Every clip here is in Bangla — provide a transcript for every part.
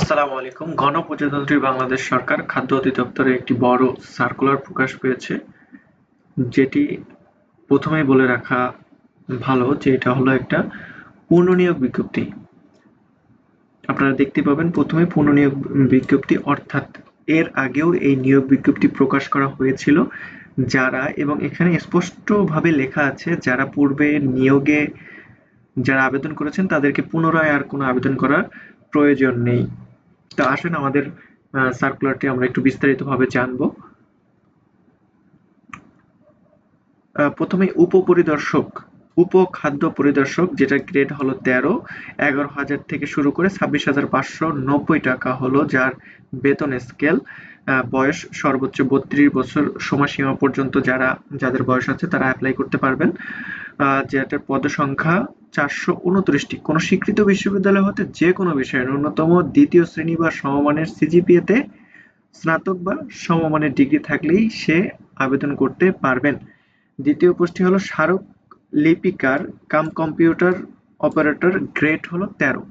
আসসালামু আলাইকুম। গণপ্রজাতন্ত্রী বাংলাদেশ সরকার খাদ্য অধিদপ্তরে একটি বড় সার্কুলার প্রকাশ পেয়েছে, যেটি প্রথমেই বলে রাখা ভালো যে এটা হলো একটা পুনর্নিয়োগ বিজ্ঞপ্তি। আপনারা দেখতে পাবেন প্রথমে পুনর্নিয়োগ বিজ্ঞপ্তি, অর্থাৎ এর আগেও এই নিয়োগ বিজ্ঞপ্তি প্রকাশ করা হয়েছিল। যারা এবং এখানে স্পষ্টভাবে লেখা আছে, যারা পূর্বে নিয়োগে যারা আবেদন করেছেন, তাদেরকে পুনরায় আর কোনো আবেদন করার প্রয়োজন নেই। তো আসেন আমাদের সার্কুলারটি আমরা একটু বিস্তারিতভাবে জানব। প্রথমে উপপরিদর্শক, উপখাদ্য পরিদর্শক যেটা গ্রেড হলো তেরো, এগারো হাজার থেকে শুরু করে ছাব্বিশ হাজার পাঁচশো নব্বই টাকা হলো যার বেতন স্কেল বয়স সর্বোচ্চ বত্রিশ বছর সময়সীমা পর্যন্ত যারা, যাদের বয়স আছে তারা অ্যাপ্লাই করতে পারবেন। যেটার পদসংখ্যা চারশো উনত্রিশটি। কোনো স্বীকৃত বিশ্ববিদ্যালয় হতে যে কোনো বিষয়ে ন্যূনতম দ্বিতীয় শ্রেণি বা সমমানের সিজিপিএতে স্নাতক বা সমমানের ডিগ্রি থাকলেই সে আবেদন করতে পারবেন। দ্বিতীয় পোস্টটি হলো স্মারক লিপিকার কাম কম্পিউটার অপারেটর গ্রেড হলো তেরো।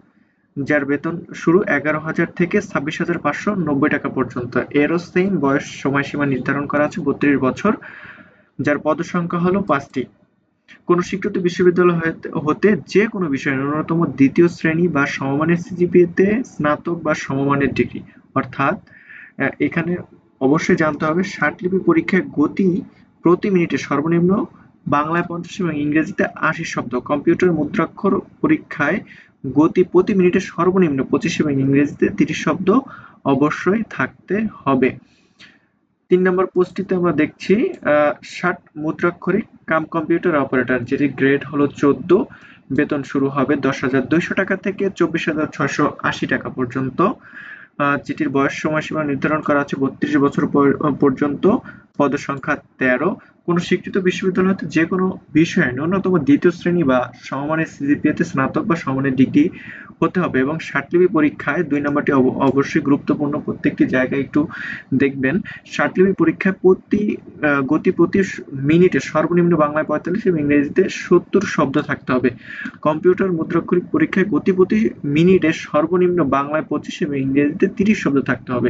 যার বেতন শুরু এগারো হাজার থেকে ছাব্বিশ হাজার পাঁচশো নব্বই টাকা পর্যন্ত। এরও সেম বয়স সময়সীমা নির্ধারণ করা আছে বত্রিশ বছর, যার পদসংখ্যা হলো পাঁচটি। কোন স্বীকৃত বিশ্ববিদ্যালয় হতে যে কোনো বিষয়ে ন্যূনতম দ্বিতীয় শ্রেণি বা সমমানের সিজিপিএতে স্নাতক বা সমমানের ডিগ্রি। অর্থাৎ এখানে অবশ্যই জানতে হবে ষাটলিপি পরীক্ষায় গতি প্রতি মিনিটে সর্বনিম্ন বাংলায় পঞ্চাশ এবং ইংরেজিতে আশি শব্দ। কম্পিউটার মুদ্রাক্ষর পরীক্ষায় গতি প্রতি মিনিটে সর্বনিম্ন পঁচিশ এবং ইংরেজিতে তিরিশ শব্দ অবশ্যই থাকতে হবে। তিন নম্বর পোস্টটিতে আমরা দেখছি ষাট মুদ্রাক্ষরিক কাম কম্পিউটার অপারেটর যেটি গ্রেড হলো চোদ্দ, বেতন শুরু হবে দশ হাজার দুইশো টাকা থেকে চব্বিশ হাজার ছশো আশি টাকা পর্যন্ত। যেটির বয়স সময়সীমা নির্ধারণ করা আছে বত্রিশ বছর পর্যন্ত, পদসংখ্যা তেরো। কোনো স্বীকৃত বিশ্ববিদ্যালয় হতে যে কোনো বিষয়ে ন্যূনতম দ্বিতীয় শ্রেণি বা সমমানের সিজিপিএতে স্নাতক বা সমমানের ডিগ্রি হতে হবে এবং ষাটলিপি পরীক্ষায় দুই নম্বরটি অবশ্যই গুরুত্বপূর্ণ। প্রত্যেকটি জায়গায় একটু দেখবেন। ষাটলিপি পরীক্ষায় প্রতি গতি প্রতি মিনিটে সর্বনিম্ন বাংলায় পঁয়তাল্লিশ এবং ইংরেজিতে সত্তর শব্দ থাকতে হবে। কম্পিউটার মুদ্রাক্ষরিক পরীক্ষায় গতি প্রতি মিনিটে সর্বনিম্ন বাংলায় পঁচিশ এবং ইংরেজিতে তিরিশ শব্দ থাকতে হবে।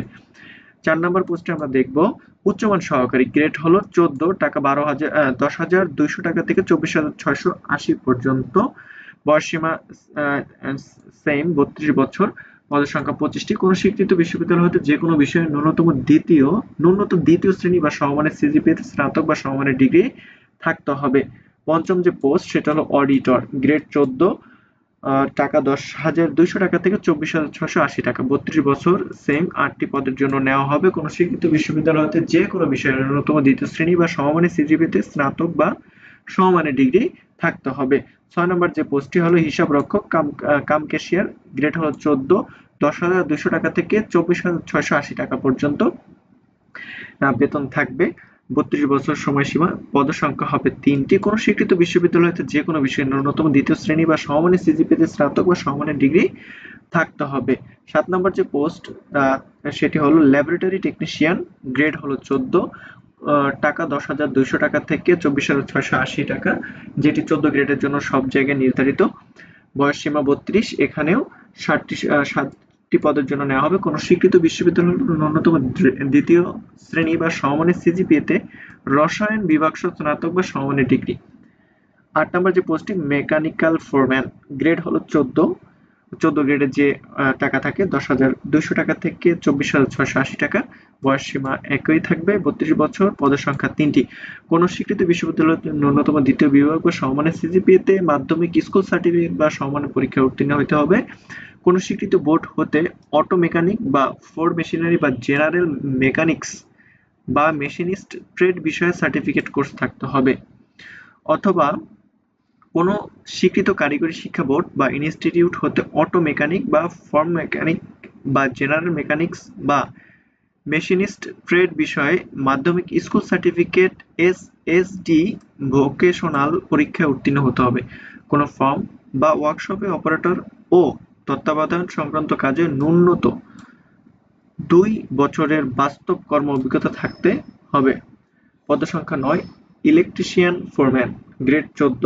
চার নম্বর পোস্টে আমরা দেখব উচ্চমান সহকারী গ্রেড হলো চোদ্দ টাকা বারো হাজার দশ হাজার দুইশো টাকা থেকে চব্বিশ হাজার ছয়শো আশি পর্যন্ত। বয়সীমা সেম বত্রিশ বছর। পদের সংখ্যা পঁচিশটি। কোন স্বীকৃত বিশ্ববিদ্যালয় হতে যে কোনো বিষয়ে ন্যূনতম দ্বিতীয় ন্যূনতম দ্বিতীয় শ্রেণি বা সমমানের সিজিপিএতে স্নাতক বা সমমানের ডিগ্রি থাকতে হবে। পঞ্চম যে পোস্ট সেটা হলো অডিটর গ্রেড চোদ্দ। টাকা দশ হাজার দুইশো টাকা থেকে চব্বিশ হাজার ছশো আশি টাকা। বত্রিশ বছর সেম আটটি পদের জন্য নেওয়া হবে। কোনো স্বীকৃত বিশ্ববিদ্যালয় হতে যে কোনো বিষয়ে ন্যূনতম দ্বিতীয় শ্রেণি বা সমমানের সিজিপিতে স্নাতক বা সমমানের ডিগ্রি থাকতে হবে। ছয় নম্বর যে পোস্টটি হলো হিসাব রক্ষক, কাম কাম ক্যাশিয়ার, গ্রেড হলো চোদ্দ, দশ হাজার দুইশো টাকা থেকে চব্বিশ হাজার ছয়শো আশি টাকা পর্যন্ত বেতন থাকবে। বত্রিশ বছর সময়সীমা, পদসংখ্যা হবে তিনটি। কোনো স্বীকৃত বিশ্ববিদ্যালয়তে যে কোনো বিষয়ে ন্যূনতম দ্বিতীয় শ্রেণি বা সমমানের সিজিপিতে স্নাতক বা সমমানের ডিগ্রি থাকতে হবে। সাত নম্বর যে পোস্ট সেটি হলো, ল্যাবরেটরি টেকনিশিয়ান, গ্রেড হলো চোদ্দ টাকা দশ হাজার দুইশো টাকা থেকে চব্বিশ হাজার ছয়শো আশি টাকা, যেটি চোদ্দ গ্রেডের জন্য সব জায়গায় নির্ধারিত। বয়স সীমা বত্রিশ, এখানেও ষাটটি ষাটটি পদের জন্য নেওয়া হবে। কোনো স্বীকৃত বিশ্ববিদ্যালয় ন্যূনতম দ্বিতীয় শ্রেণি বা সমমানের সিজিপিএতে রসায়ন বিভাগ স্নাতক বা সমমানের ডিগ্রি। আট নম্বর যে পোস্টিং মেকানিক্যাল ফোরম্যান, গ্রেড হলো চোদ্দ। চোদ্দ গ্রেডের যে টাকা থাকে, দশ হাজার দুইশো টাকা থেকে চব্বিশ হাজার ছয়শো আশি টাকা। বয়স সীমা একই থাকবে, বত্রিশ বছর, পদের সংখ্যা তিনটি। কোন স্বীকৃত বিশ্ববিদ্যালয় ন্যূনতম দ্বিতীয় বিভাগ বা সমমানের সিজিপিএতে মাধ্যমিক স্কুল সার্টিফিকেট বা সমমানের পরীক্ষায় উত্তীর্ণ হতে হবে। কোন স্বীকৃত বোর্ড হতে অটো মেকানিক বা ফোর মেশিনারি বা জেনারেল মেকানিক্স বা মেশিনিস্ট ট্রেড বিষয়ে সার্টিফিকেট কোর্স থাকতে হবে। অথবা কোনো স্বীকৃত কারিগরি শিক্ষা বোর্ড বা ইনস্টিটিউট হতে অটো মেকানিক বা ফর্ম মেকানিক বা জেনারেল মেকানিক্স বা মেশিনিস্ট ট্রেড বিষয়ে মাধ্যমিক school certificate, S S D vocational পরীক্ষায় উত্তীর্ণ হতে হবে। কোনো ফর্ম বা ওয়ার্কশপে অপারেটর ও তত্ত্বাবধান সংক্রান্ত কাজে ন্যূনত দুই বছরের বাস্তব কর্ম অভিজ্ঞতা থাকতে হবে। পদসংখ্যা নয় ইলেকট্রিশিয়ান ফোরম্যান গ্রেড চোদ্দ,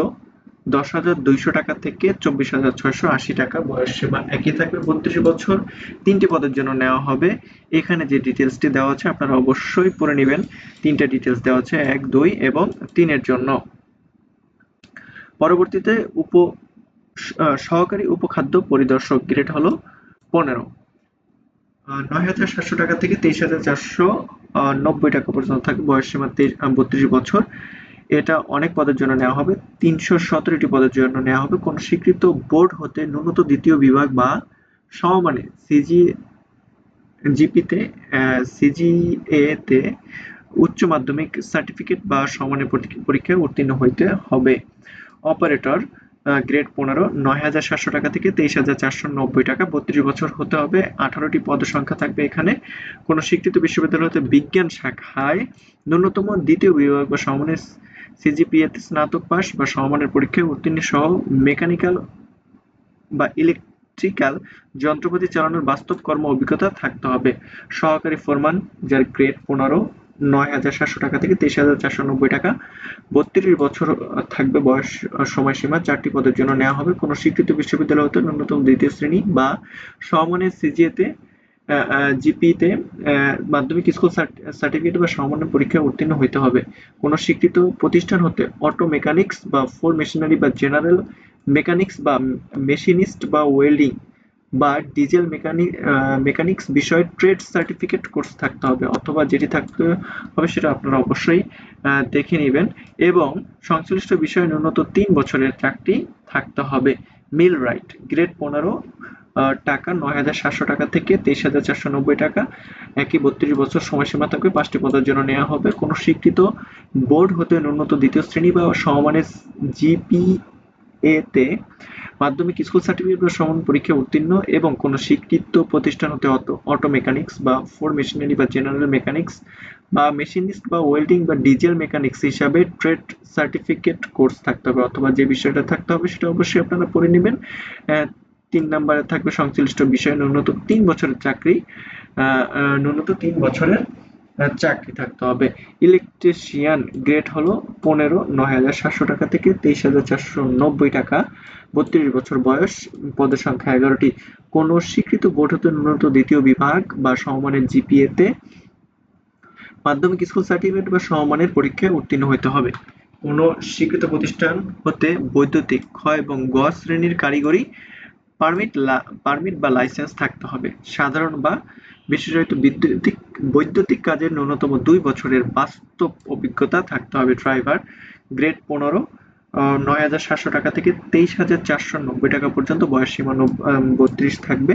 দশ হাজার দুইশো টাকা থেকে চব্বিশ হাজার ছয়শো আশি টাকা বয়স সীমা একই থাকবে। বত্রিশ বছর তিনটি পদের জন্য নেওয়া হবে। এখানে যে ডিটেলসটি দেওয়া আছে, আপনারা অবশ্যই পড়ে নেবেন। তিনটা ডিটেলস দেওয়া আছে, এক, দুই এবং তিনের জন্য। পরবর্তীতে উপ সহকারী উপখাদ্য পরিদর্শক গ্রেড হলো পনেরো। নয় হাজার সাতশো টাকা থেকে তেইশ হাজার চারশো নব্বই টাকা পর্যন্ত থাকবে বয়স বত্রিশ বছর। এটা অনেক পদের জন্য নেওয়া হবে। তিনশো সতেরোটি পদের জন্য নেওয়া হবে। কোন স্বীকৃত বোর্ড হতে ন্যূনতম দ্বিতীয় বিভাগ বা সমমানে সিজি, জিপিতে সিজিএ তে উচ্চ মাধ্যমিক সার্টিফিকেট বা সমানের পরীক্ষায় উত্তীর্ণ হইতে হবে। অপারেটর গ্রেড পনেরো, নয় হাজার সাতশো টাকা থেকে তেইশ হাজার চারশো নব্বই টাকা। বত্রিশ বছর হতে হবে, আঠারোটি পদ সংখ্যা থাকবে এখানে। কোন স্বীকৃত বিশ্ববিদ্যালয় হতে বিজ্ঞান শাখায় ন্যূনতম দ্বিতীয় বিভাগ বা সমানের সিজিপিএতে স্নাতক পাস বা সমমানের পরীক্ষায় উত্তীর্ণ সহ মেকানিক্যাল বা ইলেকট্রিক্যাল যন্ত্রপাতি চালানোর বাস্তব কর্ম অভিজ্ঞতা থাকতে হবে। সহকারী ফোরমান যার গ্রেড পনেরো নয় হাজার সাতশো টাকা থেকে তেইশ হাজার চারশো নব্বই টাকা। বত্রিশ বছর থাকবে বয়স সময়সীমা। চারটি পদের জন্য নেওয়া হবে। কোনো স্বীকৃত বিশ্ববিদ্যালয় হতে ন্যূনতম দ্বিতীয় শ্রেণি বা সমমানের সিজিএতে জিপিতে মাধ্যমিক স্কুল সার্টিফিকেট বা সমমানের পরীক্ষায় উত্তীর্ণ হইতে হবে। কোনো স্বীকৃত প্রতিষ্ঠান হতে অটো মেকানিক্স বা ফোর মেশিনারি বা জেনারেল মেকানিক্স বা মেশিনিস্ট বা ওয়েল্ডিং বা ডিজেল মেকানিক মেকানিক্স বিষয়ে ট্রেড সার্টিফিকেট কোর্স থাকতে হবে অথবা যেটি থাকতে হবে সেটা আপনারা অবশ্যই দেখে নেবেন এবং সংশ্লিষ্ট বিষয়ে ন্যূনতম তিন বছরের চাকরি থাকতে হবে। মিল রাইট গ্রেড পনেরো টাকা নয় হাজার সাতশো টাকা থেকে তেইশ হাজার চারশো নব্বই টাকা। একই বত্রিশ বছর সময়সীমা থাকবে, পাঁচটি পদের জন্য নেওয়া হবে। কোনো স্বীকৃত বোর্ড হতে ন্যূনতম দ্বিতীয় শ্রেণি বা সমমানের জিপিএ তে মাধ্যমিক স্কুল সার্টিফিকেট বা সমান পরীক্ষায় উত্তীর্ণ এবং কোনো স্বীকৃত প্রতিষ্ঠান হতে হতো অটো মেকানিক্স বা ফোর মেশিনারি বা জেনারেল মেকানিক্স বা মেশিনিস্ট বা ওয়েল্ডিং বা ডিজেল মেকানিক্স হিসাবে ট্রেড সার্টিফিকেট কোর্স থাকতে হবে অথবা যে বিষয়টা থাকতে হবে সেটা অবশ্যই আপনারা পড়ে নেবেন। তিন নম্বরে থাকবে সংশ্লিষ্ট বিষয়ে ন্যূনতম তিন বছরের চাকরি। ন্যূনতম তিন বছরের চাকরি থাকতে হবে। ইলেকট্রিশিয়ান গ্রেড হলো পনেরো, নয় হাজার সাতশো টাকা থেকে তেইশ হাজার চারশো নব্বই টাকা। বত্রিশ বছর বয়স, পদের সংখ্যা এগারোটি। কোন স্বীকৃত বোর্ড হতে ন্যূনতম দ্বিতীয় বিভাগ বা সমমানের জিপিএ তে মাধ্যমিক স্কুল সার্টিফিকেট বা সমমানের পরীক্ষায় উত্তীর্ণ হতে হবে। কোন স্বীকৃত প্রতিষ্ঠান হতে বৈদ্যুতিক খ এবং গ শ্রেণির কারিগরি পারমিট পারমিট বা লাইসেন্স থাকতে হবে। সাধারণ বা বিশেষায়িত বিদ্যুতিক, বৈদ্যুতিক কাজের ন্যূনতম দুই বছরের বাস্তব অভিজ্ঞতা থাকতে হবে ড্রাইভার। গ্রেড পনেরো নয় হাজার সাতশো টাকা থেকে তেইশ হাজার চারশো নব্বই টাকা পর্যন্ত। বয়স সীমা বত্রিশ থাকবে।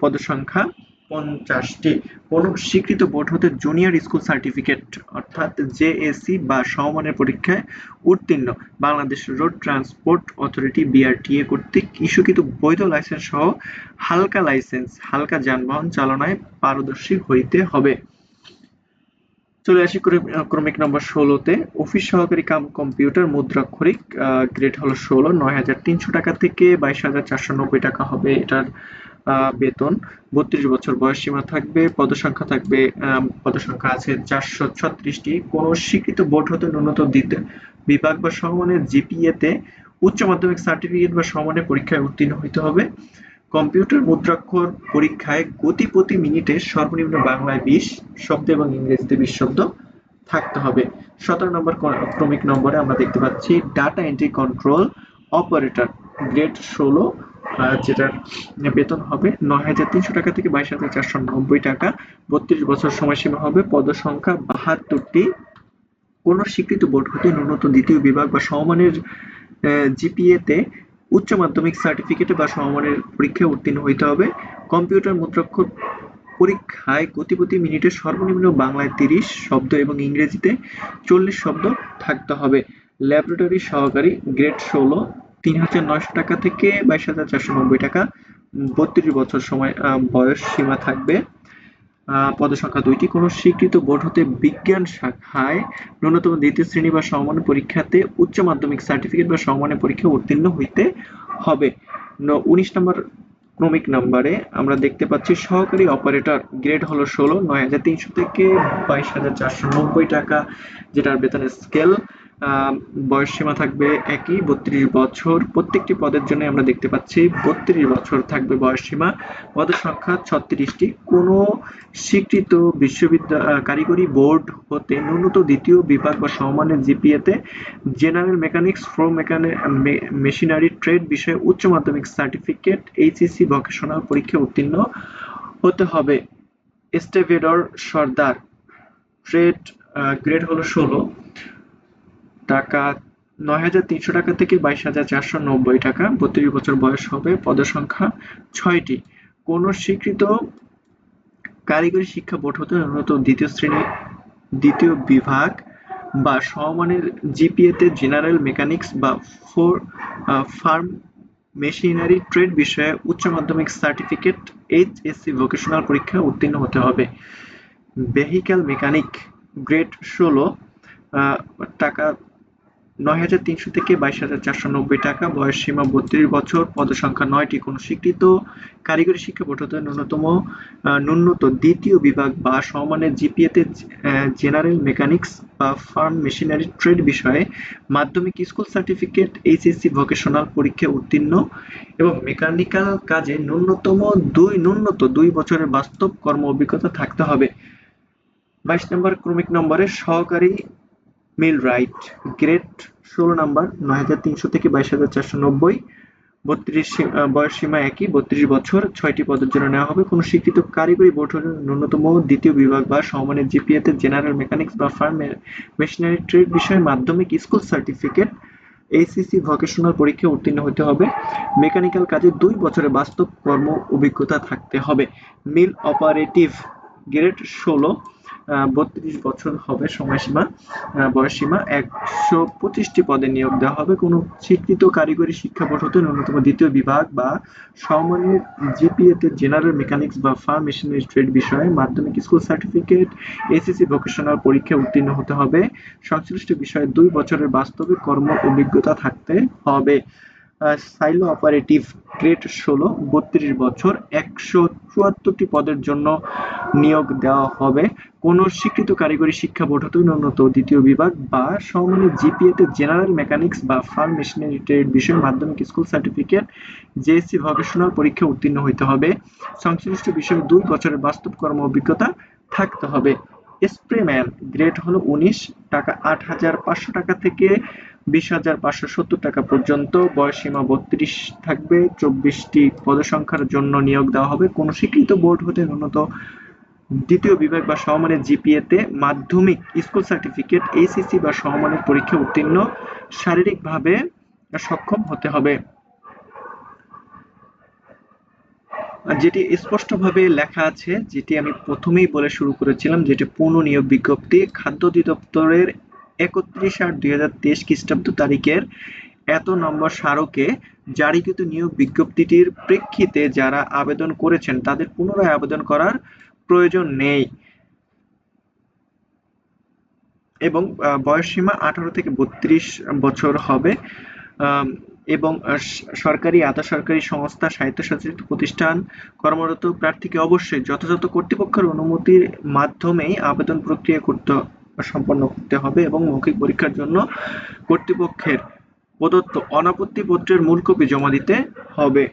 পদসংখ্যা সংখ্যা পঞ্চাশটি কোন স্বীকৃত বোর্ড হতে জুনিয়র স্কুল সার্টিফিকেট অর্থাৎ জেএসসি বা সমমানের পরীক্ষায় উত্তীর্ণ। Bangladesh road transport authority BRTA কর্তৃক ইস্যুকৃত বৈধ লাইসেন্স সহ হালকা লাইসেন্স হালকা যানবাহন চালনায় পারদর্শী হইতে হবে। চলে আসি ক্রম- ক্রমিক নম্বর ষোলোতে। অফিস সহকারী কাম কম্পিউটার মুদ্রাক্ষরিক গ্রেড হলো ষোলো, নয় হাজার তিনশো টাকা থেকে বাইশ হাজার চারশো নব্বই টাকা হবে এটার বেতন, বত্রিশ বছর বয়স সীমা থাকবে, পদসংখ্যা থাকবে পদসংখ্যা আছে চারশো ছত্রিশটি। কোন স্বীকৃত বোর্ড হতে ন্যূনতম দ্বিতীয় বিভাগ বা সমমানের জিপিএ তে উচ্চ মাধ্যমিক সার্টিফিকেট বা সমানের পরীক্ষায় উত্তীর্ণ হইতে হবে। কম্পিউটার মুদ্রাক্ষর পরীক্ষায় গতি প্রতি মিনিটে সর্বনিম্ন বাংলায় বিশ, শব্দ এবং ইংরেজিতে বিশ শব্দ থাকতে হবে। সতেরো নম্বর ক্রমিক নম্বরে আমরা দেখতে পাচ্ছি data entry control operator grade ষোলো যেটার বেতন হবে নয় হাজার তিনশো টাকা থেকে বাইশ হাজার চারশো নব্বই টাকা। বত্রিশ বছর সময়সীমা হবে, পদসংখ্যা বাহাত্তরটি। কোন স্বীকৃত বোর্ড হতে ন্যূনতম দ্বিতীয় বিভাগ বা সমমানের জিপিএ তে উচ্চ মাধ্যমিক সার্টিফিকেটে বা সমমানের পরীক্ষায় উত্তীর্ণ হইতে হবে। কম্পিউটার মুদ্রাক্ষর পরীক্ষায় গতি প্রতি মিনিটে সর্বনিম্ন বাংলায় তিরিশ শব্দ এবং ইংরেজিতে চল্লিশ শব্দ থাকতে হবে। ল্যাবরেটরি সহকারী গ্রেড ষোলো। তিন হাজার নয়শো টাকা থেকে বাইশ হাজার চারশো নব্বই টাকা। বত্রিশ বছর সময় বয়স সীমা থাকবে। পদসংখ্যা দুইটি। কোনো স্বীকৃত বোর্ড হতে বিজ্ঞান শাখায় ন্যূনতম দ্বিতীয় শ্রেণি বা সমমান পরীক্ষাতে উচ্চ মাধ্যমিক সার্টিফিকেট বা সমমানের পরীক্ষা উত্তীর্ণ হইতে হবে। উনিশ নম্বর ক্রমিক নম্বরে আমরা দেখতে পাচ্ছি সহকারী অপারেটর গ্রেড হলো ষোলো, নয় হাজার তিনশো থেকে বাইশ হাজার চারশো নব্বই টাকা, যেটার বেতনের স্কেল বয়স সীমা থাকবে একই, বত্রিশ বছর। প্রত্যেকটি পদের জন্য আমরা দেখতে পাচ্ছি বত্রিশ বছর থাকবে বয়স সীমা। পদের সংখ্যা ছত্রিশটি। কোনো স্বীকৃত বিশ্ববিদ্যালয় কারিগরি বোর্ড হতে ন্যূনত দ্বিতীয় বিভাগ বা সমমানের জিপিএতে জেনারেল মেকানিক্স ফ্রো মেকানি মেশিনারি, ট্রেড বিষয়ে উচ্চ মাধ্যমিক সার্টিফিকেট, এইচএসসি ভকেশনাল পরীক্ষা উত্তীর্ণ হতে হবে। স্টেভেডর সর্দার, ট্রেড গ্রেড হলো ষোলো। টাকা নয় হাজার তিনশো টাকা থেকে বাইশ হাজার চারশো নব্বই টাকা। বত্রিশ বছর বয়স হবে। পদের সংখ্যা ছয়টি। কোন স্বীকৃত কারিগরি শিক্ষা বোর্ড হতে ন্যূনতম দ্বিতীয় শ্রেণি, দ্বিতীয় বিভাগ বা সমমানের জিপিএতে জেনারেল মেকানিক্স বা ফোর ফার্ম মেশিনারি ট্রেড বিষয়ে উচ্চ মাধ্যমিক সার্টিফিকেট, এইচএসসি ভোকেশনাল পরীক্ষা উত্তীর্ণ হতে হবে। ভেহিক্যাল মেকানিক গ্রেড ষোলো টাকা নয় হাজার তিনশো থেকে বাইশ হাজার চারশো নব্বই টাকা। বয়স সীমা বত্রিশ বছর। পদসংখ্যা নয়টি কোনো স্বীকৃত কারিগরি শিক্ষা বোর্ড হতে ন্যূনতম ন্যূনতম দ্বিতীয় বিভাগ বা সমমানের জিপিএতে জেনারেল মেকানিক্স বা ফার্ম মেশিনারি ট্রেড বিষয়ে মাধ্যমিক স্কুল সার্টিফিকেট, এইচএসসি ভোকেশনাল পরীক্ষা উত্তীর্ণ এবং মেকানিক্যাল কাজে ন্যূনতম দুই ন্যূনতম দুই বছরের বাস্তব কর্ম অভিজ্ঞতা থাকতে হবে। বাইশ নম্বর ক্রমিক নম্বরে সহকারী মিল রাইট গ্রেড ষোলো নাম্বার, নয় হাজার তিনশো থেকে বাইশ হাজার চারশো নব্বই, বত্রিশ বয়স সীমা একই, বত্রিশ বছর, ছয়টি পদের জন্য নেওয়া হবে। কোনো স্বীকৃত কারিগরি বোর্ড হলে ন্যূনতম দ্বিতীয় বিভাগ বা সমমানের জিপিএতে জেনারেল মেকানিক্স বা ফার্ম মেশিনারি ট্রেড বিষয়ে মাধ্যমিক স্কুল সার্টিফিকেট এইসিসি ভোকেশনাল পরীক্ষা উত্তীর্ণ হতে হবে। মেকানিক্যাল কাজে দুই বছরের বাস্তব কর্ম অভিজ্ঞতা থাকতে হবে। মিল অপারেটিভ গ্রেড ষোলো বত্রিশ বছর হবে সময়সীমা বয়সসীমা। একশো পঁচিশটি পদে নিয়োগ দেওয়া হবে। কোনো স্বীকৃত কারিগরি শিক্ষা হতে ন্যূনতম দ্বিতীয় বিভাগ বা সমমানের জিপিএতে জেনারেল মেকানিক্স বা ফার্ম মেশিনারি ট্রেড বিষয়ে মাধ্যমিক স্কুল সার্টিফিকেট, এসএসসি ভোকেশনাল পরীক্ষা উত্তীর্ণ হতে হবে। সংশ্লিষ্ট বিষয়ে দুই বছরের বাস্তবে কর্ম অভিজ্ঞতা থাকতে হবে। সাইলো অপারেটিভ গ্রেড ষোলো, বত্রিশ বছর, একশো চুয়াত্তরটি পদের জন্য নিয়োগ দেওয়া হবে। কোন স্বীকৃত কারিগরি শিক্ষা বোর্ড হতে ন্যূনতম দ্বিতীয় বিভাগ বা সমমানের জিপিএতে জেনারেল মেকানিক্স বা ফার্ম মেশিনারি ট্রেড বিষয়ে মাধ্যমিক স্কুল সার্টিফিকেট জেএসসি ভোকেশনাল পরীক্ষা উত্তীর্ণ হতে হবে। সংশ্লিষ্ট বিষয়ে দুই বছরের বাস্তব কর্ম অভিজ্ঞতা থাকতে হবে। স্প্রেম্যান গ্রেড হলো উনিশ, টাকা আট হাজার পাঁচশো টাকা থেকে বিশ হাজার পাঁচশো সত্তর টাকা পর্যন্ত, বয়স সীমা বত্রিশ থাকবে, চব্বিশটি পদসংখ্যার জন্য নিয়োগ দেওয়া হবে। কোন স্বীকৃত বোর্ড হতে ন্যূনতম দ্বিতীয় বিভাগ বা সমমানের জিপিএতে মাধ্যমিক স্কুল সার্টিফিকেট এইসিসি বা সমমানের পরীক্ষা উত্তীর্ণ শারীরিকভাবে সক্ষম হতে হবে। যেটি স্পষ্টভাবে লেখা আছে, যেটি আমি প্রথমেই বলে শুরু করেছিলাম, যেটি পূর্ণ নিয়োগ বিজ্ঞপ্তি, খাদ্য অধিদপ্তরের একত্রিশ আট দুই হাজার তেইশ খ্রিস্টাব্দ তারিখের এত নম্বর স্মারকে জারিকৃত নিয়োগ বিজ্ঞপ্তিটির প্রেক্ষিতে যারা আবেদন করেছেন, তাদের পুনরায় আবেদন করার প্রয়োজন নেই। এবং বয়সসীমা আঠারো থেকে বত্রিশ বছর হবে। এবং সরকারি, আধা সরকারি সংস্থা, স্বায়ত্তশাসিত প্রতিষ্ঠান, কর্মরত প্রার্থীকে অবশ্যই যথাযথ কর্তৃপক্ষের অনুমতির মাধ্যমেই আবেদন প্রক্রিয়া করতে সম্পন্ন করতে হবে এবং মৌখিক পরীক্ষার জন্য কর্তৃপক্ষের প্রদত্ত অনাপত্তি পত্রের মূল কপি জমা দিতে হবে।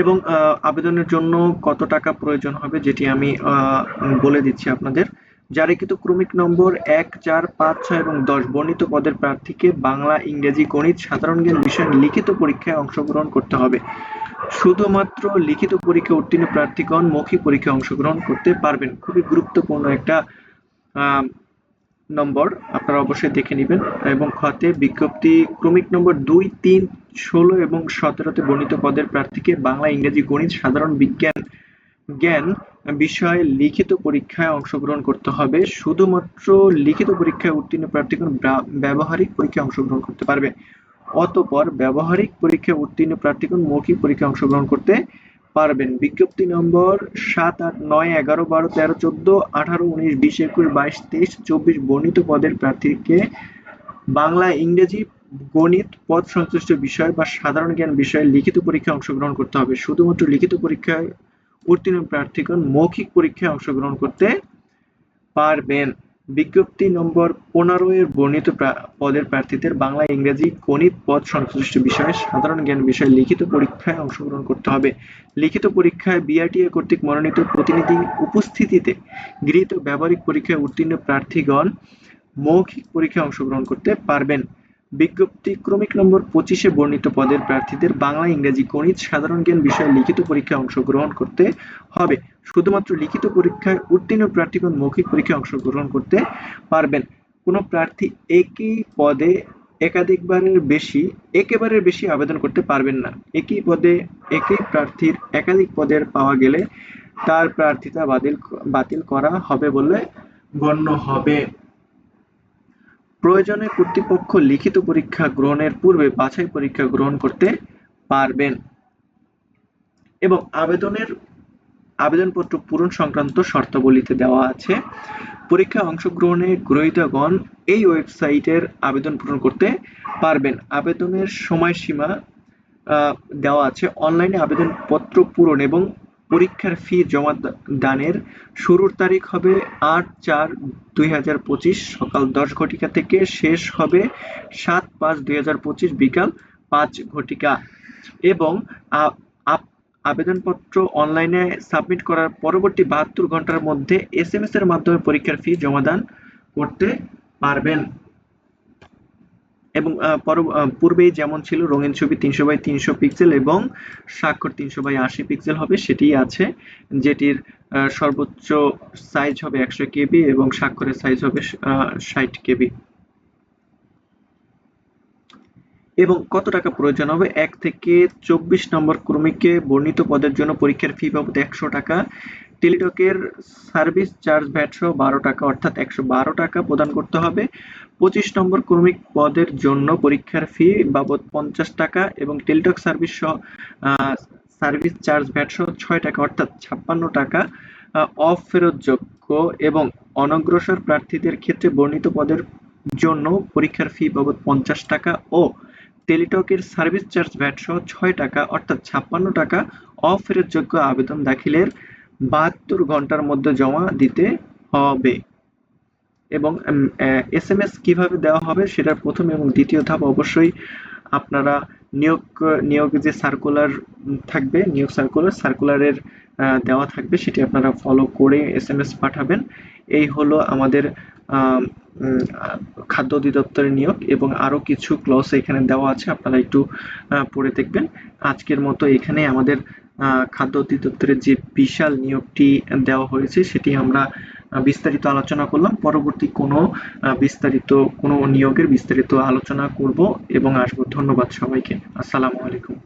এবং আবেদনের জন্য কত টাকা প্রয়োজন হবে, যেটি আমি বলে দিচ্ছি আপনাদের। জারিকৃত ক্রমিক নম্বর এক, চার, পাঁচ, ছয় এবং দশ বর্ণিত পদের প্রার্থীকে বাংলা, ইংরেজি, গণিত, সাধারণ জ্ঞান বিষয়ে লিখিত পরীক্ষায় অংশগ্রহণ করতে হবে। শুধুমাত্র লিখিত পরীক্ষা উত্তীর্ণ প্রার্থীগণ মৌখিক পরীক্ষায় অংশগ্রহণ করতে পারবেন। খুবই গুরুত্বপূর্ণ একটা নম্বর আপনারা অবশ্যই দেখে নেবেন এবং খতে বিজ্ঞপ্তি ক্রমিক নম্বর দুই, তিন, ষোলো এবং সতেরোতে বর্ণিত পদের প্রার্থীকে বাংলা, ইংরেজি, গণিত, সাধারণ বিজ্ঞান জ্ঞান বিষয়ে লিখিত পরীক্ষায় অংশগ্রহণ করতে হবে। শুধুমাত্র লিখিত পরীক্ষায় উত্তীর্ণ প্রার্থীগণ ব্যবহারিক পরীক্ষায় অংশগ্রহণ করতে পারবে। অতঃপর ব্যবহারিক পরীক্ষায় উত্তীর্ণ প্রার্থীগণ মৌখিক পরীক্ষায় অংশগ্রহণ করতে পারবেন। বিজ্ঞপ্তি নম্বর সাত আট নয় এগারো বারো তেরো চোদ্দ আঠারো উনিশ বিশ একুশ বাইশ তেইশ চব্বিশ বর্ণিত পদের প্রার্থীকে বাংলা, ইংরেজি, গণিত, পদ সংশ্লিষ্ট বিষয় বা সাধারণ জ্ঞান বিষয়ে লিখিত পরীক্ষায় অংশগ্রহণ করতে হবে। শুধুমাত্র লিখিত পরীক্ষায় উত্তীর্ণ প্রার্থীগণ মৌখিক পরীক্ষায় অংশগ্রহণ করতে পারবেন। বিজ্ঞপ্তি নম্বর পনেরো এর বর্ণিত পদের প্রার্থীদের বাংলা, ইংরেজি, গণিত, পদ সংশ্লিষ্ট বিষয়ে সাধারণ জ্ঞান বিষয়ে লিখিত পরীক্ষায় অংশগ্রহণ করতে হবে। লিখিত পরীক্ষায় বিআরটিএ কর্তৃক মনোনীত প্রতিনিধি উপস্থিতিতে গৃহীত ব্যবহারিক পরীক্ষায় উত্তীর্ণ প্রার্থীগণ মৌখিক পরীক্ষায় অংশগ্রহণ করতে পারবেন। বিজ্ঞপ্তি ক্রমিক নম্বর পঁচিশে বর্ণিত পদের প্রার্থীদের বাংলা ইংরেজি গণিত সাধারণ জ্ঞান বিষয়ে লিখিত পরীক্ষায় অংশগ্রহণ করতে হবে। শুধুমাত্র লিখিত পরীক্ষায় উত্তীর্ণ প্রার্থীগণ মৌখিক পরীক্ষায় অংশগ্রহণ করতে পারবেন। কোনো প্রার্থী একই পদে একাধিকবারের বেশি, একেবারের বেশি আবেদন করতে পারবেন না। একই পদে একই প্রার্থীর একাধিক পদের পাওয়া গেলে তার প্রার্থিতা বাতিল বাতিল করা হবে বলে গণ্য হবে। প্রয়োজনে কর্তৃপক্ষ লিখিত পরীক্ষা গ্রহণের পূর্বে বাছাই পরীক্ষা গ্রহণ করতে পারবেন এবং আবেদনের আবেদনপত্র পূরণ সংক্রান্ত শর্তাবলীতে দেওয়া আছে। পরীক্ষা অংশগ্রহণে গ্রহীতাগণ এই ওয়েবসাইটের আবেদন পূরণ করতে পারবেন। আবেদনের সময়সীমা দেওয়া আছে। অনলাইনে আবেদনপত্র পূরণ এবং পরীক্ষার ফি জমা দানের শুরুর তারিখ হবে আট চার দুই হাজার পঁচিশ সকাল দশ ঘটিকা থেকে শেষ হবে সাত পাঁচ দুই হাজার পঁচিশ বিকাল পাঁচ ঘটিকা। এবং আবেদনপত্র অনলাইনে সাবমিট করার পরবর্তী বাহাত্তর ঘণ্টার মধ্যে এস এম এস এর মাধ্যমে পরীক্ষার ফি জমাদান করতে পারবেন। এবং আহ, পর- আহ, পূর্বেই যেমন ছিল রঙিন ছবি তিনশো বাই তিনশো পিক্সেল এবং স্বাক্ষর তিনশো বাই আশি পিক্সেল হবে সেটি আছে যেটির সর্বোচ্চ সাইজ হবে একশো কেবি এবং স্বাক্ষরের সাইজ হবে ষাট কেবি। এবং কত টাকা প্রয়োজন হবে? এক থেকে চব্বিশ নম্বর ক্রমিকে বর্ণিত পদের জন্য পরীক্ষার ফি বাবদ একশো টাকা। টেলিটকের সার্ভিস চার্জ ভ্যাট সহ বারো টাকা, অর্থাৎ একশো বারো টাকা প্রদান করতে হবে। পঁচিশ নম্বর ক্রমিক পদের জন্য পরীক্ষার ফি বাবদ পঞ্চাশ টাকা এবং টেলিটক সার্ভিস সহ সার্ভিস চার্জ ভ্যাট সহ ছয় টাকা, অর্থাৎ ছাপ্পান্ন টাকা অফেরতযোগ্য এবং অনগ্রসর প্রার্থীদের ক্ষেত্রে বর্ণিত পদের জন্য পরীক্ষার ফি বাবদ পঞ্চাশ টাকা ও টেলিটকের সার্ভিস চার্জ ভ্যাট সহ ছয় টাকা, অর্থাৎ ছাপ্পান্ন টাকা অফেরতযোগ্য আবেদন দাখিলের বাহাত্তর ঘণ্টার মধ্যে জমা দিতে হবে। এবং এস এম এস কীভাবে দেওয়া হবে সেটার প্রথম এবং দ্বিতীয় ধাপ অবশ্যই আপনারা নিয়োগ নিয়োগ যে সার্কুলার থাকবে, নিয়োগ সার্কুলার সার্কুলারের দেওয়া থাকবে সেটি আপনারা ফলো করে এস এম এস পাঠাবেন। এই হলো আমাদের খাদ্য অধিদপ্তরের নিয়োগ এবং আরও কিছু ক্লস এখানে দেওয়া আছে, আপনারা একটু পড়ে দেখবেন। আজকের মতো এখানে আমাদের খাদ্য অধিদপ্তরের যে বিশাল নিয়োগটি দেওয়া হয়েছে, সেটি আমরা বিস্তারিত আলোচনা করলাম। পরবর্তী কোনো বিস্তারিত, কোনো নিয়োগের বিস্তারিত আলোচনা করব এবং আসব। ধন্যবাদ সবাইকে। আসসালামু আলাইকুম।